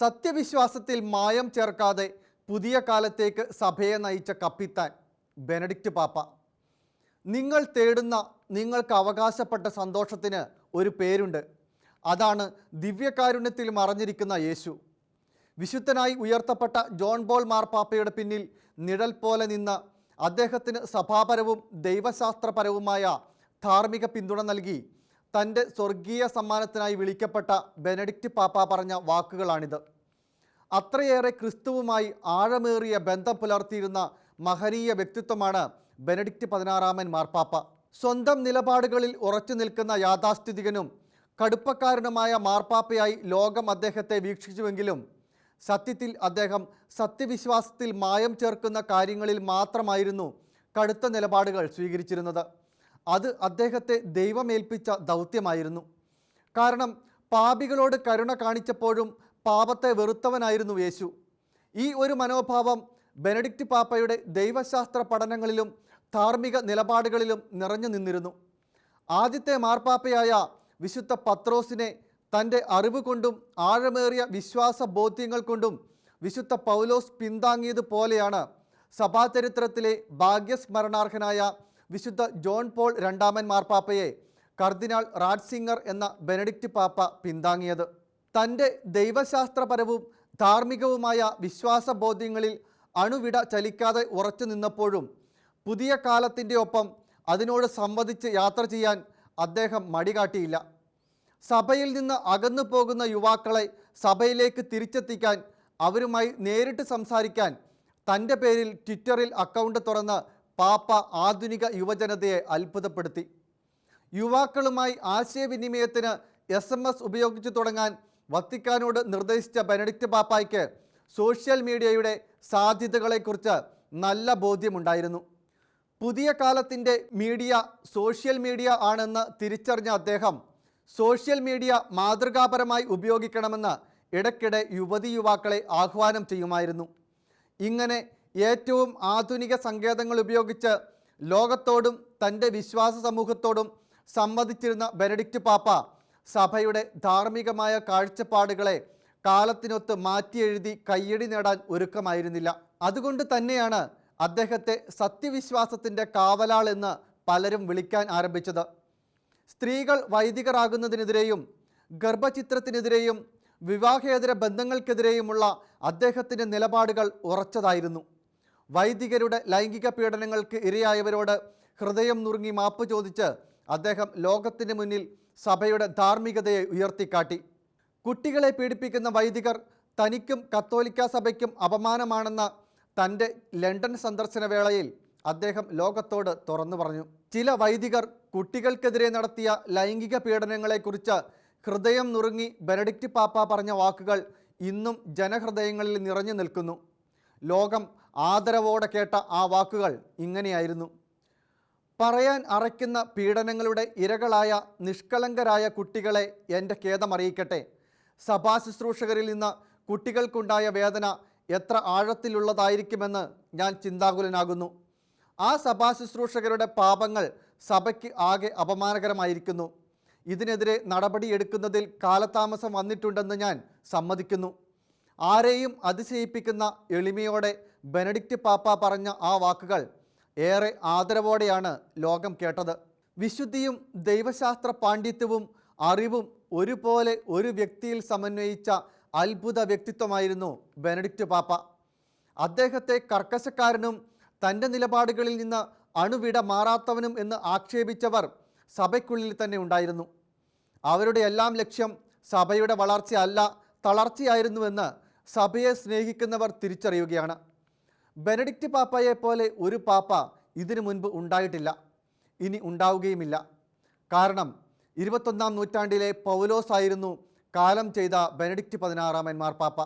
സത്യവിശ്വാസത്തിൽ മായം ചേർക്കാതെ പുതിയ കാലത്തേക്ക് സഭയെ നയിച്ച കപ്പിത്താൻ ബെനഡിക്റ്റ് പാപ്പ. നിങ്ങൾ തേടുന്ന നിങ്ങൾക്ക് അവകാശപ്പെട്ട സന്തോഷത്തിന് ഒരു പേരുണ്ട്. അതാണ് ദിവ്യകാരുണ്യത്തിൽ മറഞ്ഞിരിക്കുന്ന യേശു. വിശുദ്ധനായി ഉയർത്തപ്പെട്ട ജോൺ ബോൾ മാർപ്പാപ്പയുടെ പിന്നിൽ നിഴൽ പോലെ നിന്ന് അദ്ദേഹത്തിന് സഭാപരവും ദൈവശാസ്ത്രപരവുമായ ധാർമ്മിക പിന്തുണ നൽകി തന്റെ സ്വർഗീയ സമ്മാനത്തിനായി വിളിക്കപ്പെട്ട ബെനഡിക്റ്റ് പാപ്പ പറഞ്ഞ വാക്കുകളാണിത്. അത്രയേറെ ക്രിസ്തുവുമായി ആഴമേറിയ ബന്ധം പുലർത്തിയിരുന്ന മഹനീയ വ്യക്തിത്വമാണ് ബെനഡിക്റ്റ് പതിനാറാമൻ മാർപ്പാപ്പ. സ്വന്തം നിലപാടുകളിൽ ഉറച്ചു നിൽക്കുന്ന യാഥാസ്ഥിതികനും കടുപ്പക്കാരനുമായ മാർപ്പാപ്പയായി ലോകം അദ്ദേഹത്തെ വീക്ഷിച്ചുവെങ്കിലും സത്യത്തിൽ അദ്ദേഹം സത്യവിശ്വാസത്തിൽ മായം ചേർക്കുന്ന കാര്യങ്ങളിൽ മാത്രമായിരുന്നു കടുത്ത നിലപാടുകൾ സ്വീകരിച്ചിരുന്നത്. അത് അദ്ദേഹത്തെ ദൈവമേൽപ്പിച്ച ദൗത്യമായിരുന്നു. കാരണം പാപികളോട് കരുണ കാണിച്ചപ്പോഴും പാപത്തെ വെറുത്തവനായിരുന്നു യേശു. ഈ ഒരു മനോഭാവം ബെനഡിക്റ്റ് പാപ്പയുടെ ദൈവശാസ്ത്ര പഠനങ്ങളിലും ധാർമ്മിക നിലപാടുകളിലും നിറഞ്ഞു നിന്നിരുന്നു. ആദ്യത്തെ മാർപ്പാപ്പയായ വിശുദ്ധ പത്രോസിനെ തന്റെ അറിവ് കൊണ്ടും ആഴമേറിയ വിശ്വാസ ബോധ്യങ്ങൾ കൊണ്ടും വിശുദ്ധ പൗലോസ് പിന്താങ്ങിയതുപോലെയാണ് സഭാചരിത്രത്തിലെ ഭാഗ്യസ്മരണാർഹനായ വിശുദ്ധ ജോൺ പോൾ രണ്ടാമൻ മാർപ്പാപ്പയെ കർദിനാൾ റാഡ്സിംഗർ എന്ന ബെനഡിക്റ്റ് പാപ്പ പിന്താങ്ങിയത്. തന്റെ ദൈവശാസ്ത്രപരവും ധാർമ്മികവുമായ വിശ്വാസബോധ്യങ്ങളിൽ അണുവിട ചലിക്കാതെ ഉറച്ചു നിന്നപ്പോഴും പുതിയ കാലത്തിന്റെ ഒപ്പം അതിനോട് സംവദിച്ച് യാത്ര ചെയ്യാൻ അദ്ദേഹം മടികാട്ടിയില്ല. സഭയിൽ നിന്ന് അകന്നു പോകുന്ന യുവാക്കളെ സഭയിലേക്ക് തിരിച്ചെത്തിക്കാൻ അവരുമായി നേരിട്ട് സംസാരിക്കാൻ തന്റെ പേരിൽ ട്വിറ്ററിൽ അക്കൗണ്ട് തുറന്ന് പാപ്പ ആധുനിക യുവജനതയെ അത്ഭുതപ്പെടുത്തി. യുവാക്കളുമായി ആശയവിനിമയത്തിന് എസ് എം എസ് ഉപയോഗിച്ചു തുടങ്ങാൻ വത്തിക്കാനോട് നിർദ്ദേശിച്ച ബെനഡിക്റ്റ് പാപ്പായ്ക്ക് സോഷ്യൽ മീഡിയയുടെ സാധ്യതകളെക്കുറിച്ച് നല്ല ബോധ്യമുണ്ടായിരുന്നു. പുതിയ കാലത്തിന്റെ മീഡിയ സോഷ്യൽ മീഡിയ ആണെന്ന് തിരിച്ചറിഞ്ഞ അദ്ദേഹം സോഷ്യൽ മീഡിയ മാതൃകാപരമായി ഉപയോഗിക്കണമെന്ന് ഇടയ്ക്കിടെ യുവതി യുവാക്കളെ ആഹ്വാനം ചെയ്യുമായിരുന്നു. ഇങ്ങനെ ഏറ്റവും ആധുനിക സങ്കേതങ്ങൾ ഉപയോഗിച്ച് ലോകത്തോടും തന്റെ വിശ്വാസ സമൂഹത്തോടും സംവദിച്ചിരുന്ന ബെനഡിക്റ്റ് പാപ്പ സഭയുടെ ധാർമ്മികമായ കാഴ്ചപ്പാടുകളെ കാലത്തിനൊത്ത് മാറ്റിയെഴുതി കയ്യടി നേടാൻ ഒരുക്കമായിരുന്നില്ല. അതുകൊണ്ട് തന്നെയാണ് അദ്ദേഹത്തെ സത്യവിശ്വാസത്തിന്റെ കാവലാൾ എന്ന് പലരും വിളിക്കാൻ ആരംഭിച്ചത്. സ്ത്രീകൾ വൈദികരാകുന്നതിനെതിരെയും ഗർഭചിത്രത്തിനെതിരെയും വിവാഹേതര ബന്ധങ്ങൾക്കെതിരെയുമുള്ള അദ്ദേഹത്തിന്റെ നിലപാടുകൾ ഉറച്ചതായിരുന്നു. വൈദികരുടെ ലൈംഗിക പീഡനങ്ങൾക്ക് ഇരയായവരോട് ഹൃദയം നുറുങ്ങി മാപ്പ് ചോദിച്ച് അദ്ദേഹം ലോകത്തിന് മുന്നിൽ സഭയുടെ ധാർമ്മികതയെ ഉയർത്തിക്കാട്ടി. കുട്ടികളെ പീഡിപ്പിക്കുന്ന വൈദികർ തനിക്കും കത്തോലിക്ക സഭയ്ക്കും അപമാനമാണെന്ന തന്റെ ലണ്ടൻ സന്ദർശന വേളയിൽ അദ്ദേഹം ലോകത്തോട് തുറന്നു പറഞ്ഞു. ചില വൈദികർ കുട്ടികൾക്കെതിരെ നടത്തിയ ലൈംഗിക പീഡനങ്ങളെക്കുറിച്ച് ഹൃദയം നുറുങ്ങി ബെനഡിക്റ്റ് പാപ്പ പറഞ്ഞ വാക്കുകൾ ഇന്നും ജനഹൃദയങ്ങളിൽ നിറഞ്ഞു നിൽക്കുന്നു. ലോകം ആദരവോടെ കേട്ട ആ വാക്കുകൾ ഇങ്ങനെയായിരുന്നു. പറയാൻ അറയ്ക്കുന്ന പീഡനങ്ങളുടെ ഇരകളായ നിഷ്കളങ്കരായ കുട്ടികളെ എന്റെ ഖേദമറിയിക്കട്ടെ. സഭാ ശുശ്രൂഷകരിൽ നിന്ന് കുട്ടികൾക്കുണ്ടായ വേദന എത്ര ആഴത്തിലുള്ളതായിരിക്കുമെന്ന് ഞാൻ ചിന്താകുലനാകുന്നു. ആ സഭാ ശുശ്രൂഷകരുടെ പാപങ്ങൾ സഭയ്ക്ക് ആകെ അപമാനകരമായിരിക്കുന്നു. ഇതിനെതിരെ നടപടിയെടുക്കുന്നതിൽ കാലതാമസം വന്നിട്ടുണ്ടെന്ന് ഞാൻ സമ്മതിക്കുന്നു. ആരെയും അതിശയിപ്പിക്കുന്ന എളിമയോടെ ബെനഡിക്റ്റ് പാപ്പ പറഞ്ഞ ആ വാക്കുകൾ ഏറെ ആദരവോടെയാണ് ലോകം കേട്ടത്. വിശുദ്ധിയും ദൈവശാസ്ത്ര പാണ്ഡിത്യവും അറിവും ഒരുപോലെ ഒരു വ്യക്തിയിൽ സമന്വയിച്ച അത്ഭുത വ്യക്തിത്വമായിരുന്നു ബെനഡിക്റ്റ് പാപ്പ. അദ്ദേഹത്തെ കർക്കശക്കാരനും തന്റെ നിലപാടുകളിൽ നിന്ന് അണുവിട മാറാത്തവനും എന്ന് ആക്ഷേപിച്ചവർ സഭയ്ക്കുള്ളിൽ തന്നെ ഉണ്ടായിരുന്നു. അവരുടെ എല്ലാം ലക്ഷ്യം സഭയുടെ വളർച്ചയല്ല തളർച്ചയായിരുന്നുവെന്ന് സഭയെ സ്നേഹിക്കുന്നവർ തിരിച്ചറിയുകയാണ്. ബെനഡിക്റ്റ് പാപ്പയെ പോലെ ഒരു പാപ്പ ഇതിനു മുൻപ് ഉണ്ടായിട്ടില്ല. ഇനി ഉണ്ടാവുകയുമില്ല. കാരണം ഇരുപത്തൊന്നാം നൂറ്റാണ്ടിലെ പൗലോസ് ആയിരുന്നു കാലം ചെയ്ത ബെനഡിക്റ്റ് പതിനാറാമൻ മാർപ്പാപ്പ